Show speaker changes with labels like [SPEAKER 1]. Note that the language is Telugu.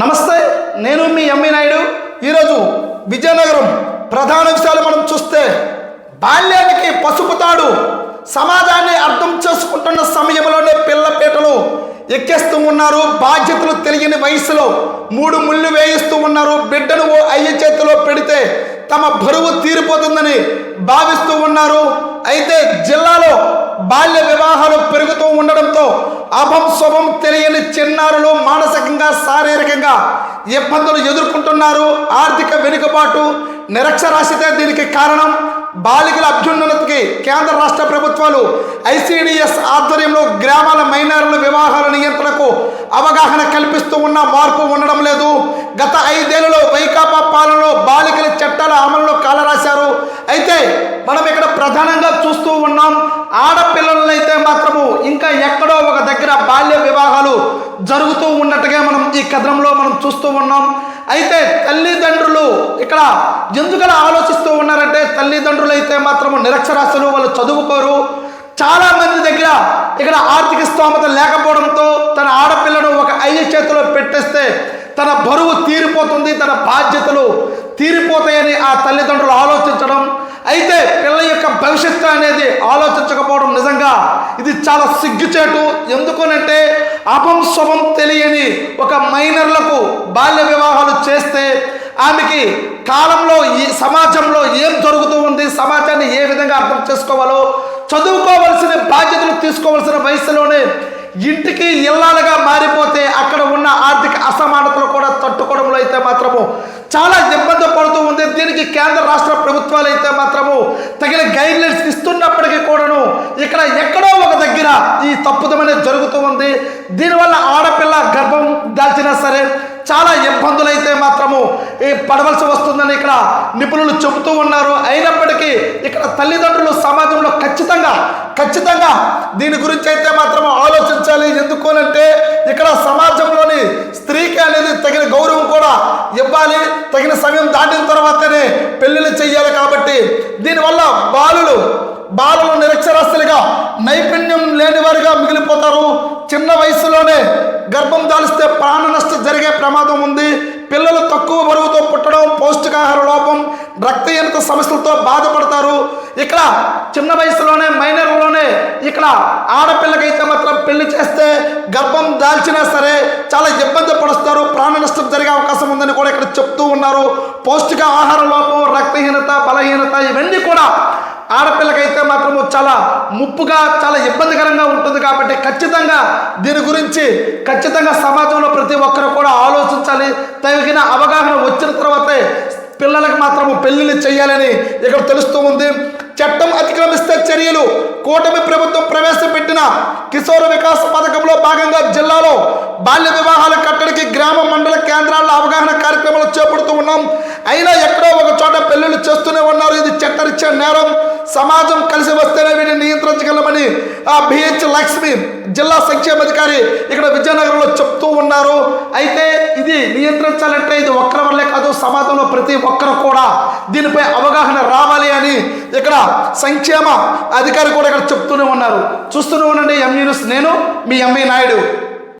[SPEAKER 1] నమస్తే నేను మీ ఎంఈ నాయుడు. ఈరోజు విజయనగరం ప్రధాన విషయాలు మనం చూస్తే బాల్యానికి పసుపు తాడు సమాజాన్ని అర్థం చేసుకుంటున్న సమయంలోనే పిల్లపీటలు ఎక్కేస్తూ ఉన్నారు. బాధ్యతలు తెలియని వయసులో మూడు ముళ్ళు వేయిస్తూ ఉన్నారు. బిడ్డను ఓ అయ్య చేతిలో పెడితే తమ బరువు తీరిపోతుందని భావిస్తూ ఉన్నారు. అయితే జిల్లాలో బాల్య వివాహాలు పెరుగుతూ ఉండడంతో అభం శుభం తెలియని చిన్నారులు మానసికంగా శారీరకంగా ఇబ్బందులు ఎదుర్కొంటున్నారు. ఆర్థిక వెనుకబాటు నిరక్షరాస్యతే దీనికి కారణం. బాలికల అభ్యున్నతికి కేంద్ర రాష్ట్ర ప్రభుత్వాలు ఐసిడిఎస్ ఆధ్వర్యంలో గ్రామాల మైనారుల వివాహాల నియంత్రణకు అవగాహన కల్పిస్తూ ఉన్న మార్పు ఉండడం లేదు. గత ఐదేళ్ళలో వైకాపా పాలనలో బాలికల చట్టాల అమలులో కాలరాశారు అయితే మనం ఇక్కడ ప్రధానంగా చూస్తూ ఉన్నాం ఆడపిల్లలైతే మాత్రము ఇంకా ఎక్కడో ఒక దగ్గర బాల్య వివాహాలు జరుగుతూ ఉన్నట్టుగా మనం ఈ కథనంలో మనం చూస్తూ ఉన్నాం. అయితే తల్లిదండ్రులు ఇక్కడ ఎందుకలా ఆలోచిస్తూ ఉన్నారంటే తల్లిదండ్రులు అయితే మాత్రము నిరక్షరాస్యులు వాళ్ళు చదువుకోరు. చాలా మంది దగ్గర ఇక్కడ ఆర్థిక స్తోమత లేకపోవడంతో తన ఆడపిల్లను ఒక అయ్య చేతిలో పెట్టేస్తే తన బరువు తీరిపోతుంది తన బాధ్యతలు తీరిపోతాయని ఆ తల్లిదండ్రులు ఆలోచించడం అయితే పిల్ల యొక్క భవిష్యత్తు అనేది ఆలోచించకపోవడం నిజంగా ఇది చాలా సిగ్గుచేటు. ఎందుకనంటే అపం శుభం తెలియని ఒక మైనర్లకు బాల్య వివాహాలు చేస్తే ఆమెకి కాలంలో ఈ సమాజంలో ఏం జరుగుతూ ఉంది సమాజాన్ని ఏ విధంగా అర్థం చేసుకోవాలో చదువుకోవలసిన బాధ్యతలు తీసుకోవాల్సిన వయసులోనే ఇంటికి ఇల్లాలుగా మారిపోతే అక్కడ ఉన్న ఆర్థిక అసమానతలు కూడా తట్టుకోవడంలో అయితే మాత్రము చాలా ఇబ్బంది దీనికి కేంద్ర రాష్ట్ర ప్రభుత్వాలు అయితే మాత్రము తగిన గైడ్లైన్స్ ఇస్తున్నప్పటికీ కూడాను ఇక్కడ ఎక్కడో ఒక దగ్గర ఈ తప్పుదం అనేది జరుగుతూ ఉంది. దీనివల్ల ఆడపిల్ల గర్భం దాల్చినా సరే చాలా ఇబ్బందులు అయితే మాత్రము ఈ పడవలసి వస్తుందని ఇక్కడ నిపుణులు చెబుతూ ఉన్నారు. అయినప్పటికీ ఇక్కడ తల్లిదండ్రులు సమాజంలో ఖచ్చితంగా ఖచ్చితంగా దీని గురించి అయితే మాత్రం ఆలోచించాలి. ఎందుకోనంటే ఇక్కడ సమాజంలోని స్త్రీ అనేది తగిన గౌరవం కూడా ఇవ్వాలి తగిన సమయం దాటిన తర్వాతనే పెళ్ళిళ్ళు చెయ్యాలి కాబట్టి దీనివల్ల బాలులు బాలలు నిరక్షరాస్తులుగా నైపుణ్యం లేనివారుగా మిగిలిపోతారు. చిన్న వయసులోనే గర్భం దాలిస్తే ప్రాణ నష్టం జరిగే ప్రమాదం ఉంది. పిల్లలు తక్కువ బరువుతో పుట్టడం పౌష్టికాహార లోపం రక్తహీనత సమస్యలతో బాధపడతారు. ఇక్కడ చిన్న వయసులోనే మైనర్లోనే ఇక్కడ ఆడపిల్లకైతే మాత్రం పెళ్ళి చేస్తే గర్భం దాల్చినా సరే చాలా ఇబ్బంది నష్టం జరిగే అవకాశం ఉందని కూడా ఇక్కడ చెప్తూ ఉన్నారు. పౌష్టిక ఆహార లోపం రక్తహీనత బలహీనత ఇవన్నీ కూడా ఆడపిల్లకైతే మాత్రము చాలా ముప్పుగా చాలా ఇబ్బందికరంగా ఉంటుంది కాబట్టి ఖచ్చితంగా దీని గురించి ఖచ్చితంగా సమాజంలో ప్రతి ఒక్కరు కూడా ఆలోచించాలి. తగిన అవగాహన వచ్చిన తర్వాతే పిల్లలకు మాత్రము పెళ్ళిళ్ళు చేయాలని ఇక్కడ తెలుస్తూ ఉంది. చట్టం అతిక్రమిస్తే చర్యలు కూటమి ప్రభుత్వం ప్రవేశపెట్టిన కిశోర వికాస పథకంలో భాగంగా జిల్లాలో బాల్య కేంద్రాల్లో అవగాహన కార్యక్రమాలు చేపడుతూ ఉన్నాం. అయినా ఎక్కడో ఒక చోట పెళ్ళిళ్ళు చేస్తూనే ఉన్నారు. ఇది చట్టరిచ్చే నేరం. సమాజం కలిసి వస్తేనే వీటిని నియంత్రించగలమని ఆ బిహెచ్ లక్ష్మి జిల్లా సంక్షేమాధికారి ఇక్కడ విజయనగరంలో చెప్తూ ఉన్నారు. అయితే ఇది నియంత్రించాలంటే ఇది ఒక్కరి వల్లే కాదు సమాజంలో ప్రతి ఒక్కరు కూడా దీనిపై అవగాహన రావాలి అని ఇక్కడ సంక్షేమ అధికారి కూడా ఇక్కడ చెప్తూనే ఉన్నారు. చూస్తూనే ఉండండి. ఎంఈ న్యూస్ నేను మీ ఎంఈ నాయుడు.